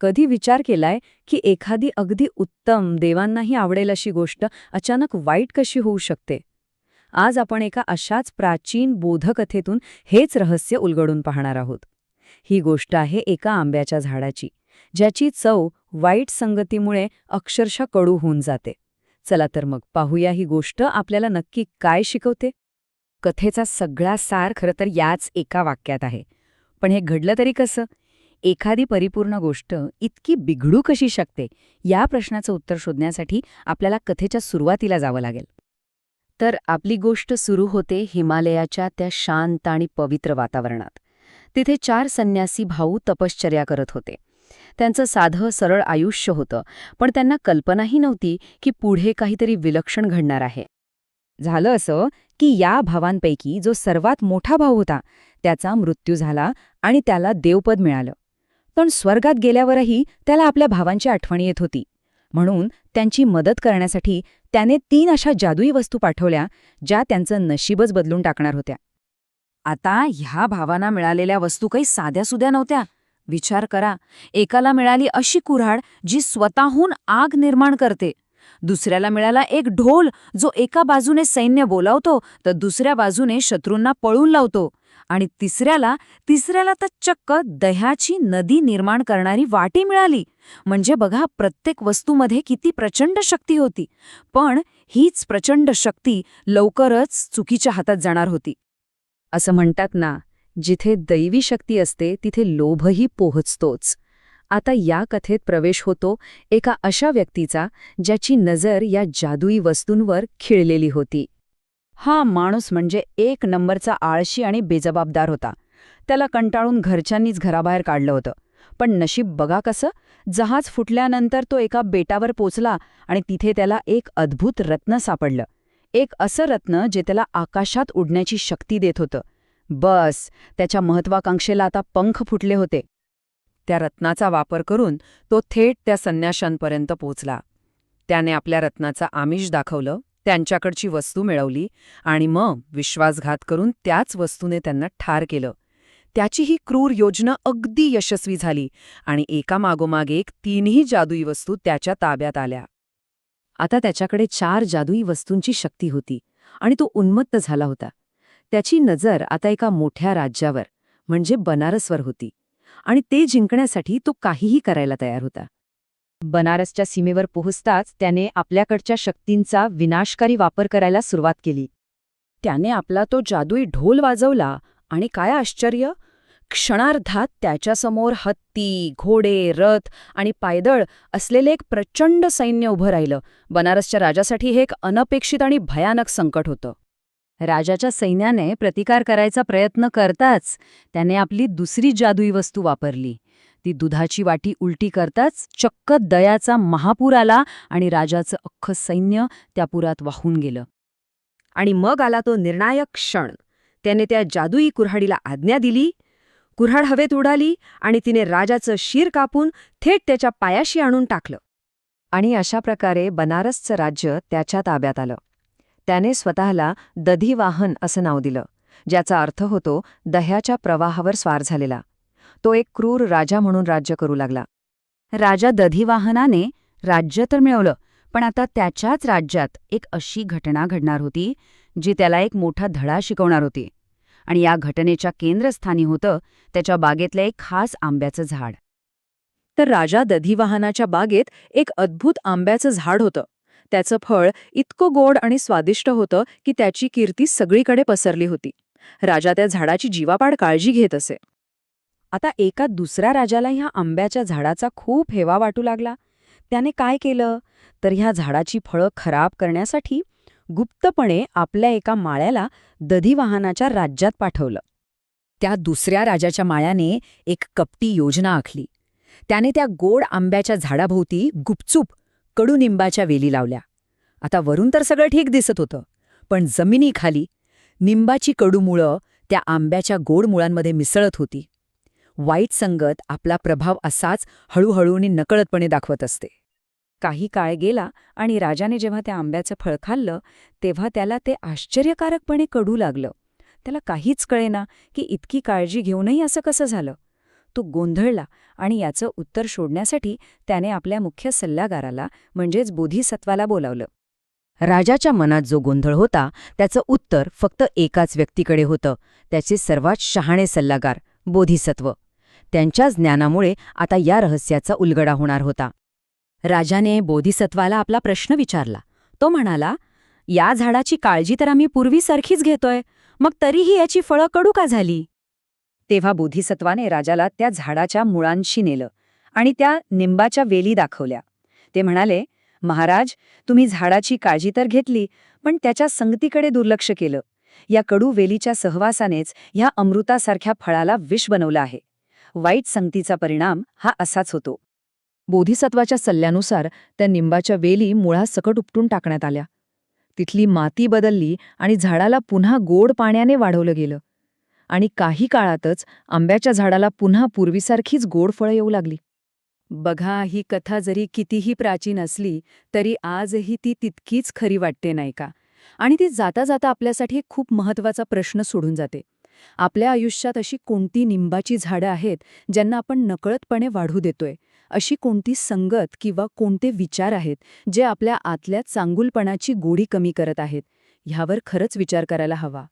कधी विचार केलाय की एखादी अगदी उत्तम देवांनाही आवडेल अशी गोष्ट अचानक वाईट कशी होऊ शकते? आज आपण एका अशाच प्राचीन बोधकथेतून हेच रहस्य उलगडून पाहणार आहोत. ही गोष्ट आहे एका आंब्याच्या झाडाची ज्याची चव वाईट संगतीमुळे अक्षरशः कडू होऊन जाते. चला तर मग पाहूया ही गोष्ट आपल्याला नक्की काय शिकवते? कथेचा सगळा सार खरं तर याच एका वाक्यात आहे. पण हे घडलं तरी कसं? एखादी परिपूर्ण गोष्ट इतकी बिघडू कशी शकते? या प्रश्नाचं उत्तर शोधण्यासाठी आपल्याला कथेच्या सुरुवातीला जावं लागेल. तर आपली गोष्ट सुरू होते हिमालयाच्या त्या शांत आणि पवित्र वातावरणात. तिथे चार संन्यासी भाऊ तपश्चर्या करत होते. त्यांचं साधं सरळ आयुष्य होतं पण त्यांना कल्पनाही नव्हती की पुढे काहीतरी विलक्षण घडणार आहे. झालं असं की या भावांपैकी जो सर्वात मोठा भाऊ होता त्याचा मृत्यू झाला आणि त्याला देवपद मिळालं. पण स्वर्गात गेल्यावरही त्याला आपल्या भावांची आठवण येत होती. म्हणून त्यांची मदत करण्यासाठी त्याने तीन अशा जादुई वस्तू पाठवल्या ज्या त्यांचं नशीबच बदलून टाकणार होत्या. आता ह्या भावांना मिळालेल्या वस्तू काही साध्यासुद्या नव्हत्या. विचार करा एकाला मिळाली अशी कुऱ्हाड जी स्वतःहून आग निर्माण करते. दुसऱ्याला मिळाला एक ढोल जो एका बाजूने सैन्य बोलावतो तर दुसऱ्या बाजूने शत्रूंना पळून लावतो. आणि तिसऱ्याला तिसऱ्याला तर चक्क दह्याची नदी निर्माण करणारी वाटी मिळाली. म्हणजे बघा प्रत्येक वस्तूमध्ये किती प्रचंड शक्ती होती. पण हीच प्रचंड शक्ती लवकरच चुकीच्या हातात जाणार होती. असं म्हणतात ना जिथे दैवी शक्ती असते तिथे लोभही पोहोचतोच. आता या कथेत प्रवेश होतो एका अशा व्यक्तीचा ज्याची नजर या जादुई वस्तूंवर खिळलेली होती. हा माणूस म्हणजे एक नंबरचा आळशी आणि बेजबाबदार होता. त्याला कंटाळून घरच्यांनीच घराबाहेर काढलं होतं. पण नशीब बघा कसं जहाज फुटल्यानंतर तो एका बेटावर पोचला आणि तिथे त्याला एक अद्भुत रत्न सापडलं. एक असं रत्न जे त्याला आकाशात उडण्याची शक्ती देत होतं. बस त्याच्या महत्वाकांक्षेला आता पंख फुटले होते. त्या रत्नाचा वापर करून तो थेट त्या संन्याशांपर्यंत पोचला त्याने आपल्या रत्नाचा आमिष दाखवलं त्यांच्याकडची वस्तू मिळवली आणि मग विश्वासघात करून त्याच वस्तूने त्यांना ठार केलं. त्याची ही क्रूर योजना अगदी यशस्वी झाली आणि एकामागोमाग एक तीनही जादुई वस्तू त्याच्या ताब्यात आल्या. आता त्याच्याकडे चार जादुई वस्तूंची शक्ती होती आणि तो उन्मत्त झाला होता. त्याची नजर आता एका मोठ्या राज्यावर म्हणजे बनारसवर होती. आणि ते जिंकण्यासाठी तो काहीही करायला तयार होता. बनारसच्या सीमेवर पोहोचताच त्याने आपल्याकडच्या शक्तींचा विनाशकारी वापर करायला सुरुवात केली. त्याने आपला तो जादुई ढोल वाजवला आणि काय आश्चर्य? क्षणार्धात त्याच्यासमोर हत्ती घोडे रथ आणि पायदळ असलेले एक प्रचंड सैन्य उभं राहिलं. बनारसच्या राजासाठी हे एक अनपेक्षित आणि भयानक संकट होतं. राजाच्या सैन्याने प्रतिकार करायचा प्रयत्न करताच त्याने आपली दुसरी जादुई वस्तू वापरली. ती दुधाची वाटी उलटी करताच चक्क दयाचा महापूर आला आणि राजाचं अख्खं सैन्य त्या पुरात वाहून गेलं. आणि मग आला तो निर्णायक क्षण. त्याने त्या जादुई कुऱ्हाडीला आज्ञा दिली. कुऱ्हाड हवेत उडाली आणि तिने राजाचं शीर कापून थेट त्याच्या पायाशी आणून टाकलं. आणि अशा प्रकारे बनारसचं राज्य त्याच्या ताब्यात आलं. त्याने स्वतःला दधीवाहन असं नाव दिलं ज्याचा अर्थ होतो दह्याच्या प्रवाहावर स्वार झालेला. तो एक क्रूर राजा म्हणून राज्य करू लागला. राजा दधीवाहनाने राज्य तर मिळवलं पण आता त्याच्याच राज्यात एक अशी घटना घडणार होती जी त्याला एक मोठा धडा शिकवणार होती. आणि या घटनेच्या केंद्रस्थानी होतं त्याच्या बागेतलं एक खास आंब्याचं झाड. तर राजा दधीवाहनाच्या बागेत एक अद्भुत आंब्याचं झाड होतं. त्याचं फळ इतकं गोड आणि स्वादिष्ट होतं की त्याची कीर्ती सगळीकडे पसरली होती. राजा त्या झाडाची जीवापाड काळजी घेत असे. आता एका दुसऱ्या राजाला ह्या आंब्याच्या झाडाचा खूप हेवा वाटू लागला. त्याने काय केलं? तर ह्या झाडाची फळं खराब करण्यासाठी गुप्तपणे आपल्या एका माळ्याला दधिवाहनाच्या राज्यात पाठवलं. त्या दुसऱ्या राजाच्या माळ्याने एक कपटी योजना आखली. त्याने त्या गोड आंब्याच्या झाडाभोवती गुपचूप कडुनिंबाच्या वेली लावल्या. आता वरून तर सगळं ठीक दिसत होतं पण जमिनीखाली निंबाची कडूमुळं त्या आंब्याच्या गोड मुळांमध्ये मिसळत होती. वाईट संगत आपला प्रभाव असाच हळूहळूनी नकळतपणे दाखवत असते. काही काळ गेला आणि राजाने जेव्हा त्या आंब्याचं फळ खाल्लं तेव्हा त्याला ते आश्चर्यकारकपणे कडू लागलं. त्याला काहीच कळेना की इतकी काळजी घेऊनही असं कसं झालं. तो गोंधळला आणि याचं उत्तर शोधण्यासाठी त्याने आपल्या मुख्य सल्लागाराला म्हणजेच बोधिसत्वाला बोलावलं. राजाच्या मनात जो गोंधळ होता त्याचं उत्तर फक्त एकाच व्यक्तीकडे होतं त्याचे सर्वात शहाणे सल्लागार बोधिसत्व. त्यांच्या ज्ञानामुळे आता या रहस्याचा उलगडा होणार होता. राजाने बोधिसत्वाला आपला प्रश्न विचारला. तो म्हणाला या झाडाची काळजी तर आम्ही पूर्वीसारखीच घेतोय. मग तरीही याची फळं कडू का झाली? तेव्हा बोधिसत्वाने राजाला त्या झाडाच्या मुळांशी नेलं आणि त्या निंबाच्या वेली दाखवल्या. ते म्हणाले महाराज तुम्ही झाडाची काळजी तर घेतली पण त्याच्या संगतीकडे दुर्लक्ष केलं. या कडू वेलीच्या सहवासानेच ह्या अमृतासारख्या फळाला विष बनवलं आहे. वाईट संगतीचा परिणाम हा असाच होतो. बोधिसत्वाच्या सल्ल्यानुसार त्या निंबाच्या वेली मुळासकट उपटून टाकण्यात आल्या. तिथली माती बदलली आणि झाडाला पुन्हा गोड पाण्याने वाढवलं गेलं. आणि काही काळातच आंब्याच्या झाडाला पुन्हा पूर्वीसारखीच गोड फळं येऊ लागली. बघा ही कथा जरी कितीही प्राचीन असली तरी आजही ती तितकीच खरी वाटते नाही का? आणि ती जाता जाता आपल्यासाठी खूप महत्त्वाचा प्रश्न सोडून जाते. आपल्या आयुष्यात अशी कोणती निंबाची झाडं आहेत ज्यांना आपण नकळतपणे वाढू देतोय? अशी कोणती संगत किंवा कोणते विचार आहेत जे आपल्या आतल्या चांगुलपणाची गोडी कमी करत आहेत? ह्यावर खरंच विचार करायला हवा.